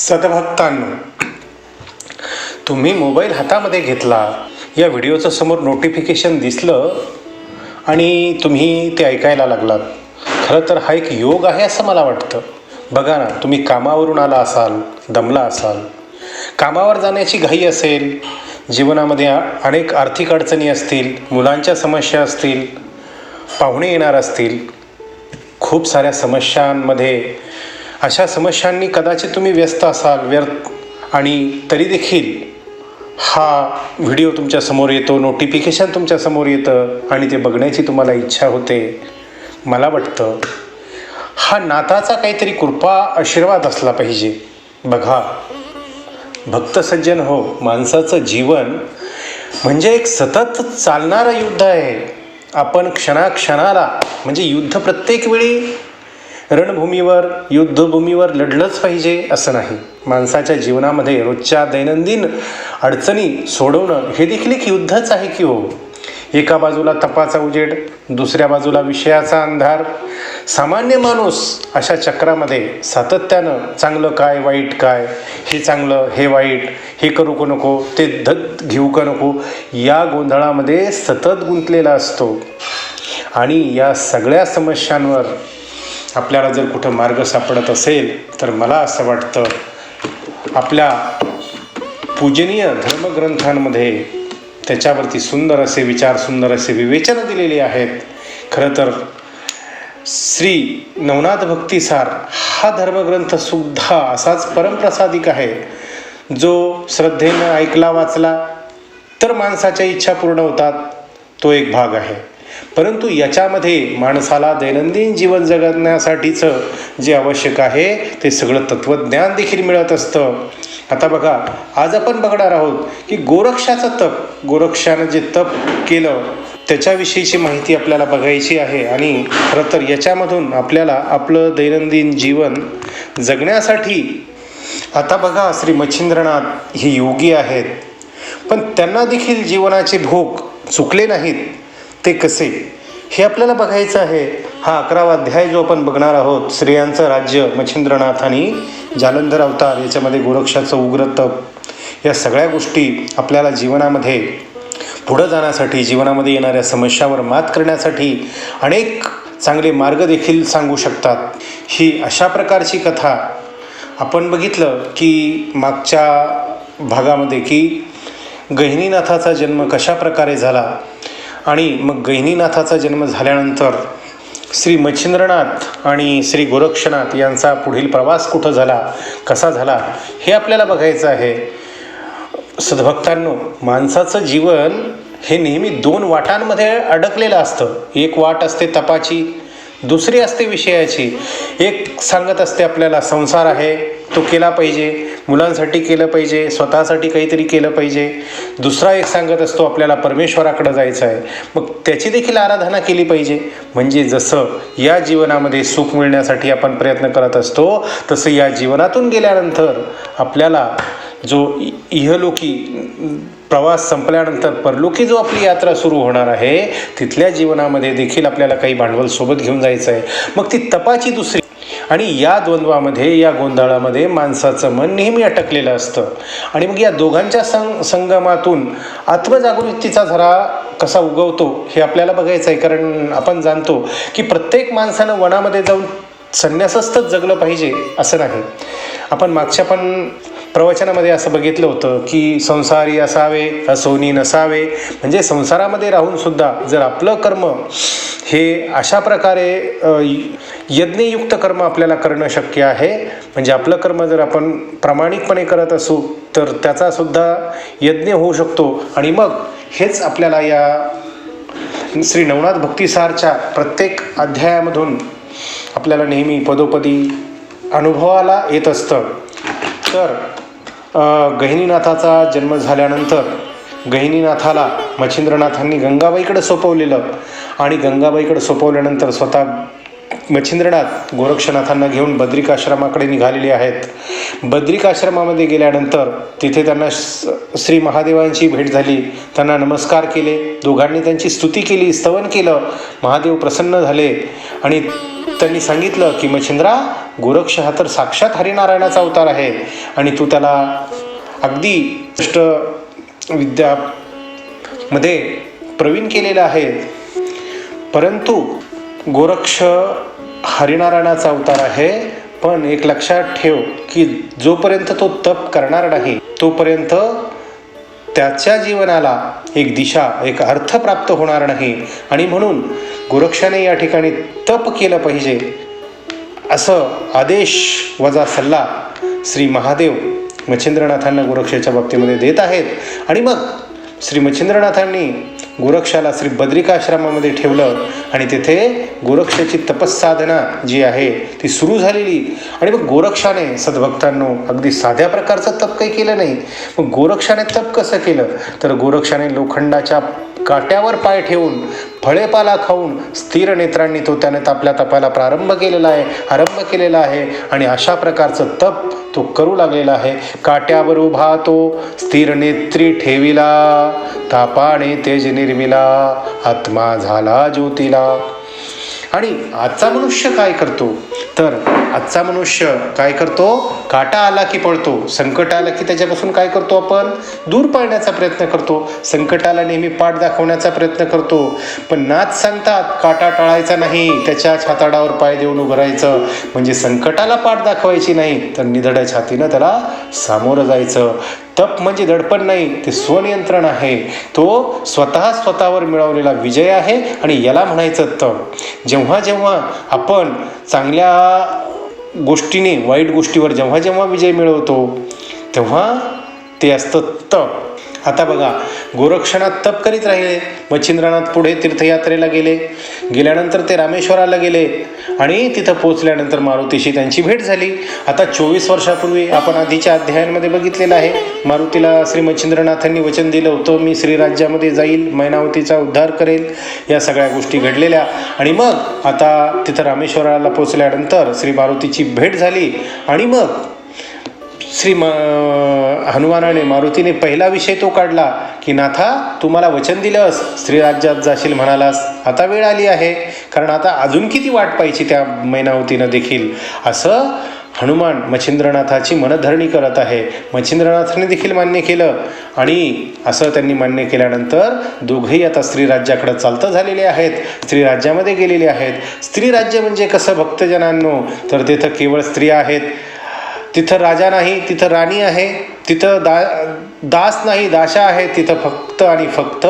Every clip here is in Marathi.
सदभक्तांनो तुम्ही मोबाईल हातामध्ये घेतला या व्हिडिओचं समोर नोटिफिकेशन दिसलं आणि तुम्ही ते ऐकायला लागलात. खरं तर हा एक योग आहे असं मला वाटतं. बघा ना तुम्ही कामावरून आला असाल दमला असाल. कामावर जाण्याची घाई असेल जीवनामध्ये अनेक आर्थिक अडचणी असतील मुलांच्या समस्या असतील पाहुणे येणार असतील. खूप साऱ्या समस्यांमध्ये अशा समस्यांनी कदाचित तुम्ही व्यस्त असाल व्यर्थ आणि तरी देखील हा व्हिडिओ तुमच्यासमोर येतो नोटिफिकेशन तुमच्यासमोर येतं आणि ते बघण्याची तुम्हाला इच्छा होते. मला वाटतं हा नाताचा काहीतरी कृपा आशीर्वाद असला पाहिजे. बघा भक्त सज्जन हो माणसाचं जीवन म्हणजे एक सतत चालणारं युद्ध आहे. आपण क्षणाक्षणाला म्हणजे युद्ध प्रत्येक वेळी रणभूमीवर युद्धभूमीवर लढलंच पाहिजे असं नाही. माणसाच्या जीवनामध्ये रोजच्या दैनंदिन अडचणी सोडवणं हे देखील एक युद्धच आहे की हो. एका बाजूला तपाचा उजेड दुसऱ्या बाजूला विषयाचा अंधार. सामान्य माणूस अशा चक्रामध्ये सातत्यानं चांगलं काय वाईट काय हे चांगलं हे वाईट हे करू का नको ते धत घेऊ का नको या गोंधळामध्ये सतत गुंतलेला असतो. आणि या सगळ्या समस्यांवर आपल्याला जर कुठं मार्ग सापडत असेल तर मला असं वाटतं आपल्या पूजनीय धर्मग्रंथांमध्ये त्याच्यावरती सुंदर असे विचार सुंदर असे विवेचनं दिलेली आहेत. खरं तर श्री नवनाथ भक्तिसार हा धर्मग्रंथसुद्धा असाच परमप्रसादिक आहे जो श्रद्धेनं ऐकला वाचला तर माणसाच्या इच्छा पूर्ण होतात तो एक भाग आहे. परंतु याच्यामध्ये माणसाला दैनंदिन जीवन जगण्यासाठीचं जे आवश्यक आहे ते सगळं तत्त्वज्ञान देखील मिळत असतं. आता बघा आज आपण बघणार आहोत की गोरक्षाचं तप गोरक्षानं जे तप केलं त्याच्याविषयीची माहिती आपल्याला बघायची आहे आणि खरं तर याच्यामधून आपल्याला आपलं दैनंदिन जीवन जगण्यासाठी आता बघा श्री मच्छिंद्रनाथ हे योगी आहेत. पण त्यांना देखील जीवनाचे भोग चुकले नाहीत. ते कसे? हे आपल्याला बघायचं आहे. हा अकरावा अध्याय जो आपण बघणार आहोत स्त्रियांचं राज्य मच्छिंद्रनाथ आणि जालंधर अवतार याच्यामध्ये गोरक्षाचं उग्र तप या सगळ्या गोष्टी आपल्याला जीवनामध्ये पुढं जाण्यासाठी जीवनामध्ये येणाऱ्या समस्यावर मात करण्यासाठी अनेक चांगले मार्ग देखील सांगू शकतात. ही अशा प्रकारची कथा आपण बघितलं की मागच्या भागामध्ये की गहिनीनाथाचा जन्म कशा प्रकारे झाला आणि मग गहिनीनाथाचा जन्म झाल्यानंतर श्री मच्छिंद्रनाथ आणि श्री गोरक्षनाथ यांचा पुढील प्रवास कुठं झाला कसा झाला हे आपल्याला बघायचं आहे. सद्भक्तांनो माणसाचं जीवन हे नेहमी दोन वाटांमध्ये अडकलेलं असतं. एक वाट असते तपाची दुसरी असते विषयाची. एक सांगत असते आपल्याला संसार आहे तो केला पाहिजे. मुलांसाठी केलं पाहिजे स्वतःसाठी काहीतरी केलं पाहिजे. दुसरा एक सांगत असतो आपल्याला परमेश्वराकडं जायचं आहे मग त्याची देखील आराधना केली पाहिजे. म्हणजे जसं या जीवनामध्ये सुख मिळण्यासाठी आपण प्रयत्न करत असतो तसं या जीवनातून गेल्यानंतर आपल्याला जो इ- इहलोकी प्रवास संपल्यानंतर परलोकी जो आपली यात्रा सुरू होणार आहे तिथल्या जीवनामध्ये देखील आपल्याला काही भांडवल सोबत घेऊन जायचं आहे मग ती तपाची दुसरी आणि या द्वंद्वामध्ये या गोंधळामध्ये माणसाचं मन नेहमी अटकलेलं असतं. आणि मग या दोघांच्या संग संगमातून आत्मजागृतीचा झरा कसा उगवतो हे आपल्याला बघायचं आहे कारण आपण जाणतो की प्रत्येक माणसानं वनामध्ये जाऊन संन्यासस्थच जगलं पाहिजे असं नाही. आपण मागच्या पण प्रवचनामध्ये असं बघितलं होतं की संसारी असावे असोनी नसावे. म्हणजे संसारामध्ये राहूनसुद्धा जर आपलं कर्म हे अशा प्रकारे यज्ञयुक्त कर्म आपल्याला करणं शक्य आहे म्हणजे आपलं कर्म जर आपण प्रामाणिकपणे करत असू तर त्याचासुद्धा यज्ञ होऊ शकतो. आणि मग हेच आपल्याला या श्री नवनाथ भक्तिसारच्या प्रत्येक अध्यायामधून आपल्याला नेहमी पदोपदी अनुभवाला येत असतं. तर गहिनीनाथाचा जन्म झाल्यानंतर गहिनीनाथाला मच्छिंद्रनाथांनी गंगाबाईकडे सोपवलेलं आणि गंगाबाईकडे सोपवल्यानंतर स्वतः मच्छिंद्रनाथ गोरक्षनाथांना घेऊन बद्रिकाश्रमाकडे निघालेले आहेत. बद्रिकाश्रमामध्ये गेल्यानंतर तिथे त्यांना श्री महादेवांची भेट झाली. त्यांना नमस्कार केले. दोघांनी त्यांची स्तुती केली स्तवन केलं. महादेव प्रसन्न झाले आणि त्यांनी सांगितलं की मच्छिंद्रा गोरक्ष हा तर साक्षात हरिनारायणाचा अवतार आहे. आणि तू त्याला अगदी अष्ट विद्या मध्ये प्रवीण केलेलं आहे. परंतु गोरक्ष हरिनारायणाचा अवतार आहे. पण एक लक्षात ठेव की जोपर्यंत तो तप करणार नाही तोपर्यंत त्याच्या जीवनाला एक दिशा एक अर्थ प्राप्त होणार नाही. आणि म्हणून गोरक्षाने या ठिकाणी तप केलं पाहिजे. असं आदेश वजा सल्ला श्री महादेव मच्छिंद्रनाथांना गोरक्षाच्या बाबतीमध्ये देत आहेत. आणि मग श्री मच्छिंद्रनाथांनी गोरक्षाला श्री बद्रिकाश्रमामध्ये ठेवलं आणि तिथे गोरक्षाची तपस्साधना जी आहे ती सुरू झालेली. आणि मग गोरक्षाने सद्भक्तांनो अगदी साध्या प्रकारचं तप काही केलं नाही. मग गोरक्षाने तप कसं केलं? तर गोरक्षाने लोखंडाच्या काट्यावर पाय ठेवून फळेपाला खाऊन स्थिर नेत्रांनी तो त्याने आपल्या तपाला प्रारंभ केलेला आहे आरंभ केलेला आहे आणि अशा प्रकारचं तप तो करू लागलेला आहे. काट्यावर उभा तो स्थिर नेत्री ठेविला तापाने तेज निर्मिला आत्मा झाला ज्योतीला. आणि आजचा मनुष्य काय करतो? तर आजचा मनुष्य काय करतो? काटा आला की पळतो. संकट आलं की त्याच्यापासून काय करतो आपण? दूर पळण्याचा प्रयत्न करतो. संकटाला नेहमी पाठ दाखवण्याचा प्रयत्न करतो. पण नाच सांगतात काटा टाळायचा नाही त्याच्या छाताडावर पाय देऊन उभं राहायचं. म्हणजे संकटाला पाठ दाखवायची नाही तर निधड्या छातीनं त्याला सामोरं जायचं. तप म्हणजे दडपण नाही ते स्वनियंत्रण आहे. तो स्वतः स्वतःवर मिळवलेला विजय आहे आणि याला म्हणायचं तप. जेव्हा जेव्हा आपण चांगल्या गोष्टीने वाईट गोष्टीवर जेव्हा जेव्हा विजय मिळवतो तेव्हा ते असतं तप. आता बघा गोरक्षनाथ तप करीत राहिले मच्छिंद्रनाथ पुढे तीर्थयात्रेला गेले. गेल्यानंतर ते रामेश्वराला गेले आणि तिथं पोचल्यानंतर मारुतीशी त्यांची भेट झाली. आता चोवीस वर्षापूर्वी आपण आधीच्या अध्यायांमध्ये बघितलेलं आहे. मारुतीला श्री मच्छिंद्रनाथांनी वचन दिलं होतं मी श्रीराज्यामध्ये जाईल मैनावतीचा उद्धार करेल. या सगळ्या गोष्टी घडलेल्या. आणि मग आता तिथं रामेश्वराला पोचल्यानंतर श्री मारुतीची भेट झाली. आणि मग श्री म हनुमानाने मारुतीने पहिला विषय तो काढला की नाथा तू मला वचन दिलंस स्त्रीराज्यात जाशील म्हणालास. आता वेळ आली आहे. कारण आता अजून किती वाट पाहिजे त्या मैनावतीनं देखील. असं हनुमान मच्छिंद्रनाथाची मनधरणी करत आहे. मच्छिंद्रनाथाने देखील मान्य केलं. आणि असं त्यांनी मान्य केल्यानंतर दोघंही आता स्त्रीराज्याकडं चालतं झालेले आहेत. स्त्रीराज्यामध्ये गेलेले आहेत. स्त्रीराज्य म्हणजे कसं भक्तजनांनो? तर तिथं केवळ स्त्रिया आहेत. तिथं राजा नाही तिथं राणी आहे तिथं दा दास नाही दाशा आहेत तिथं फक्त आणि फक्त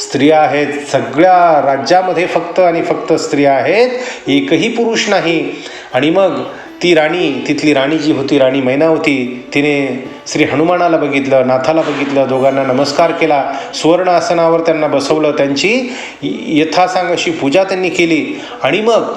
स्त्रिया आहेत. सगळ्या राज्यामध्ये फक्त आणि फक्त स्त्रिया आहेत. एकही पुरुष नाही. आणि मग ती राणी तिथली राणी जी होती राणी मैना होती तिने श्री हनुमानाला बघितलं नाथाला बघितलं दोघांना नमस्कार केला. सुवर्ण आसनावर त्यांना बसवलं त्यांची यथासांग अशी पूजा त्यांनी केली. आणि मग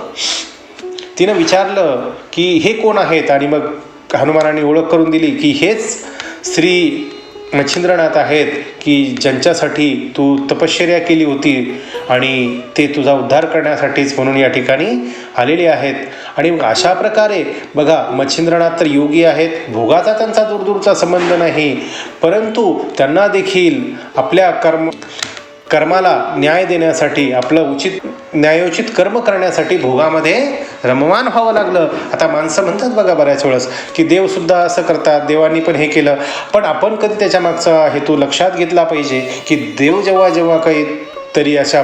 तिनं विचारलं की हे कोण आहेत? आणि मग हनुमानाने ओळख करून दिली की हेच श्री मच्छिंद्रनाथ आहेत की ज्यांच्यासाठी तू तपश्चर्या केली होती आणि ते तुझा उद्धार करण्यासाठीच म्हणून या ठिकाणी आलेले आहेत. आणि मग अशा प्रकारे बघा मच्छिंद्रनाथ तर योगी आहेत. भोगाचा त्यांचा दूरदूरचा संबंध नाही. परंतु त्यांना देखील आपल्या कर्म कर्माला न्याय देण्यासाठी आपलं उचित न्यायोचित कर्म करण्यासाठी भोगामध्ये रममान व्हावं लागलं. आता माणसं म्हणतात बघा बऱ्याच वेळेस की देवसुद्धा असं करतात देवानी पण हे केलं. पण आपण कधी त्याच्या मागचा हेतू लक्षात घेतला पाहिजे की देव जेव्हा जेव्हा काही तरी अशा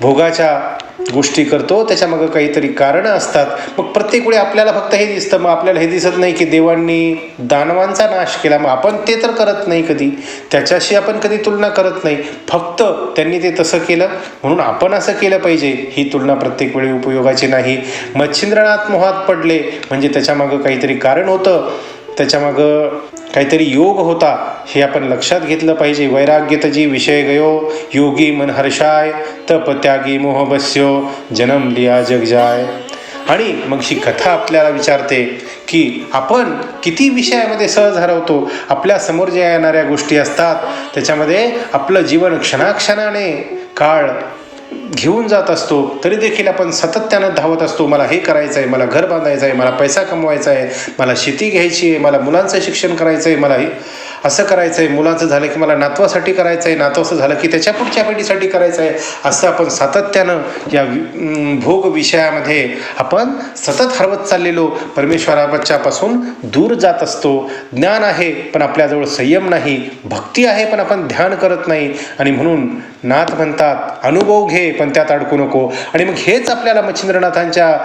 भोगाच्या गोष्टी करतो त्याच्यामागं काहीतरी कारणं असतात. मग प्रत्येक वेळी आपल्याला फक्त हे दिसतं मग आपल्याला हे दिसत नाही की देवांनी दानवांचा नाश केला. मग आपण ते तर करत नाही कधी. त्याच्याशी आपण कधी तुलना करत नाही. फक्त त्यांनी ते तसं केलं. म्हणून आपण असं केलं पाहिजे. ही तुलना प्रत्येक वेळी उपयोगाची नाही. मच्छिंद्रनाथ मोहात पडले. म्हणजे त्याच्यामागं काहीतरी कारण होतं. त्याच्यामागं काहीतरी योग होता हे आपण लक्षात घेतलं पाहिजे. वैराग्यतजी विषय गयो योगी मन हर्षाय तप त्यागी मोहबस्यो जन्म लिया जग जाय. आणि मग ही कथा आपल्याला विचारते की आपण किती विषयामध्ये सहज हरवतो? आपल्यासमोर ज्या येणाऱ्या गोष्टी असतात त्याच्यामध्ये आपलं जीवन क्षणाक्षणाने काळ घेऊन जात असतो तरी देखील आपण सातत्यानं धावत असतो मला हे करायचं आहे मला घर बांधायचं आहे मला पैसा कमवायचा आहे मला शेती घ्यायची आहे मला मुलांचं शिक्षण करायचं आहे मला हे असं करायचं आहे मुलाचं झालं की मला नातवासाठी करायचं आहे नातवाचं झालं की त्याच्या पुढच्या पिढीसाठी करायचं आहे असं आपण सातत्यानं या वि- भोग विषयामध्ये आपण सतत हरवत चाललेलो. परमेश्वराच्यापासून दूर जात असतो. ज्ञान आहे पण आपल्याजवळ संयम नाही. भक्ती आहे पण आपण ध्यान करत नाही. आणि म्हणून नाथ म्हणतात अनुभव घे पण त्यात अडकू नको. आणि मग हेच आपल्याला मच्छिंद्रनाथांच्या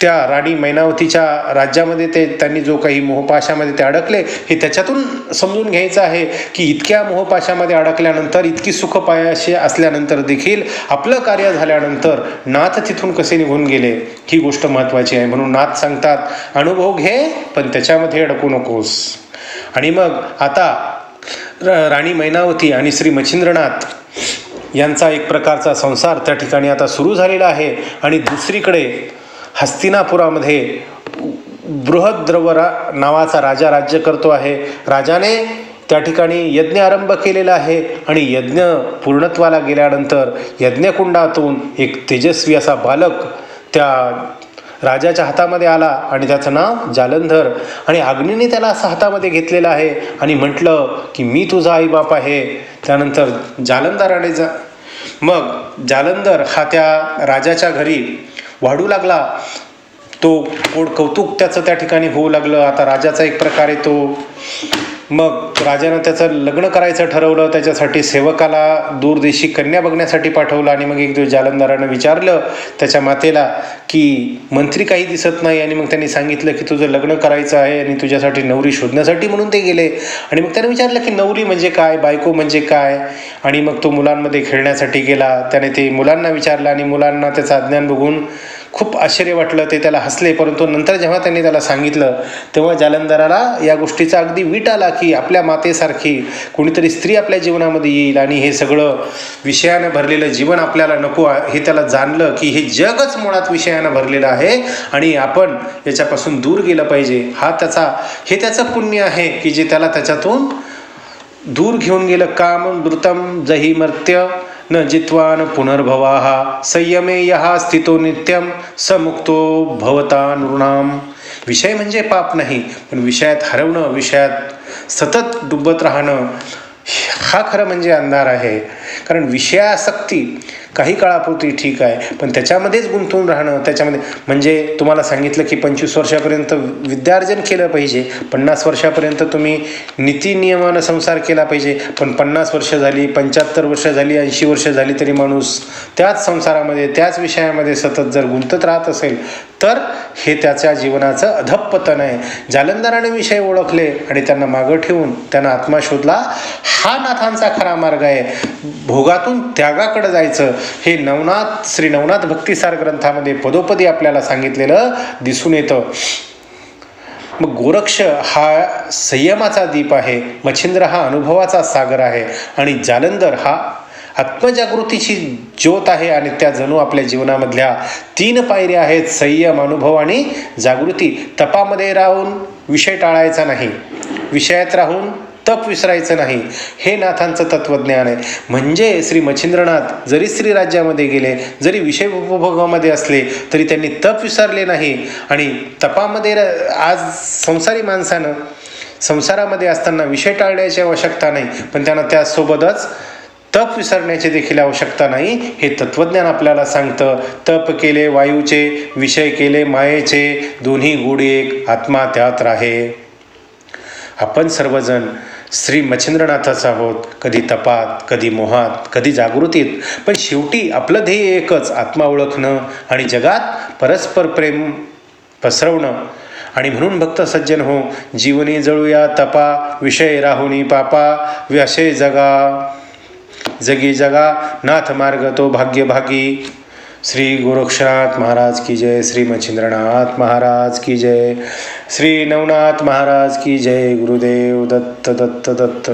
त्या राणी मैनावतीच्या राज्यामध्ये ते त्यांनी जो काही मोहपाशामध्ये ते अडकले हे त्याच्यातून समजून घ्यायचं आहे की इतक्या मोहपाशामध्ये अडकल्यानंतर इतकी सुख पायाशी असल्यानंतर देखील आपलं कार्य झाल्यानंतर नाथ तिथून कसे निघून गेले? ही गोष्ट महत्त्वाची आहे. म्हणून नाथ सांगतात अनुभव घे पण त्याच्यामध्ये अडकू नकोस. आणि मग आता राणी मैनावती आणि श्री मच्छिंद्रनाथ यांचा एक प्रकारचा संसार त्या ठिकाणी आता सुरू झालेला आहे. आणि दुसरीकडे हस्तिनापुरामध्ये बृहद्रवरा नावाचा राजा राज्य करतो आहे. राजाने त्या ठिकाणी यज्ञ आरंभ केलेला आहे आणि यज्ञ पूर्णत्वाला गेल्यानंतर यज्ञकुंडातून एक तेजस्वी असा बालक त्या राजाच्या हातामध्ये आला आणि त्याचं नाव जालंधर आणि अग्नीने त्याला असं हातामध्ये घेतलेलं आहे आणि म्हटलं की मी तुझा आईबाप आहे. त्यानंतर जालंधराने जा मग जालंधर हा त्या राजाच्या घरी वाढू लागला. तो गोड कौतुक त्याचं त्या ठिकाणी होऊ लागलं. आता राजाचा एक प्रकारे तो मग राजानं त्याचं लग्न करायचं ठरवलं त्याच्यासाठी सेवकाला दूरदेशी कन्या बघण्यासाठी पाठवलं आणि मग एक दिवस जालंधरानं विचारलं त्याच्या मातेला की मंत्री काही दिसत नाही आणि मग त्यांनी सांगितलं की तुझं लग्न करायचं आहे आणि तुझ्यासाठी नवरी शोधण्यासाठी म्हणून ते गेले. आणि मग त्याने विचारलं की नवरी म्हणजे काय बायको म्हणजे काय? आणि मग तो मुलांमध्ये खेळण्यासाठी गेला. त्याने ते मुलांना विचारलं आणि मुलांना त्याचं अज्ञान बघून खूप आश्चर्य वाटलं ते त्याला हसले. परंतु नंतर जेव्हा त्यांनी त्याला सांगितलं तेव्हा जालंधराला या गोष्टीचा अगदी वीट आला की आपल्या मातेसारखी कुणीतरी स्त्री आपल्या जीवनामध्ये येईल आणि हे सगळं विषयानं भरलेलं जीवन आपल्याला नको हे त्याला जाणलं की हे जगच मुळात विषयानं भरलेलं आहे आणि आपण याच्यापासून दूर गेलं पाहिजे. हा त्याचा हे त्याचं पुण्य आहे की जे त्याला त्याच्यातून दूर घेऊन गेलं. काम द्रुतम जही मर्त्य न जित्वान पुनर्भवाः। संयमे यहा स्थितो नित्यम समुक्तो भवता नृणाम विषय म्हणजे पाप नाही पण विषयात हरवणं विषयात सतत डुबत राहणं हा खरं म्हणजे अंधार आहे. कारण विषयासक्ती काही काळापुरती ठीक आहे पण त्याच्यामध्येच गुंतून राहणं त्याच्यामध्ये म्हणजे तुम्हाला सांगितलं की पंचवीस वर्षापर्यंत विद्यार्जन केलं पाहिजे पन्नास वर्षापर्यंत तुम्ही नीतिनियमानं संसार केला पाहिजे पण पन्नास वर्ष झाली पंच्याहत्तर वर्ष झाली ऐंशी वर्ष झाली तरी माणूस त्याच संसारामध्ये त्याच विषयामध्ये सतत जर गुंतत राहत असेल तर हे त्याच्या जीवनाचं अधपतन आहे. जालंधराने विषय ओळखले आणि त्यांना मागं ठेवून त्यांना आत्मा शोधला हा नाथांचा खरा मार्ग आहे. भोगातून त्यागाकडे जायचं हे नवनाथ श्री नवनाथ भक्तिसार ग्रंथामध्ये पदोपदी आपल्याला सांगितलेलं दिसून येतं. मग गोरक्ष हा संयमाचा दीप आहे मच्छिंद्र हा अनुभवाचा सागर आहे आणि जालंधर हा आत्मजागृतीची ज्योत आहे आणि त्या जणू आपल्या जीवनामधल्या तीन पायऱ्या आहेत संयम अनुभव आणि जागृती. तपामध्ये राहून विषय टाळायचा नाही. विषयात राहून तप विसरायचं नाही. हे नाथांचं तत्त्वज्ञान आहे. म्हणजे श्री मच्छिंद्रनाथ जरी श्रीराज्यामध्ये गेले जरी विषय उपभोगामध्ये असले तरी त्यांनी तप विसरले नाही. आणि तपामध्ये र- आज संसारी माणसानं संसारामध्ये असताना विषय टाळण्याची आवश्यकता नाही पण त्यांना त्यासोबतच तप विसरण्याची देखील आवश्यकता नाही हे तत्त्वज्ञान आपल्याला सांगतं. तप केले वायूचे विषय केले मायेचे दोन्ही गुढ एक आत्मा त्यात राहे. आपण सर्वजण श्री मच्छिंद्रनाथाचा आहोत कधी तपात कधी मोहात कधी जागृतीत. पण शेवटी आपलं ध्येय एकच आत्मा ओळखणं आणि जगात परस्पर प्रेम पसरवणं. आणि म्हणून भक्त सज्जन हो जीवनी जळूया तपा विषय राहुनी पापा व्यशय जगा. जगी जगा नाथ मार्ग तो भाग्यभागी. श्री गोरक्षनाथ महाराज की जय श्री मच्छिंद्रनाथ महाराज की जय श्री नवनाथ महाराज की जय गुरुदेव दत्त दत्त दत्त।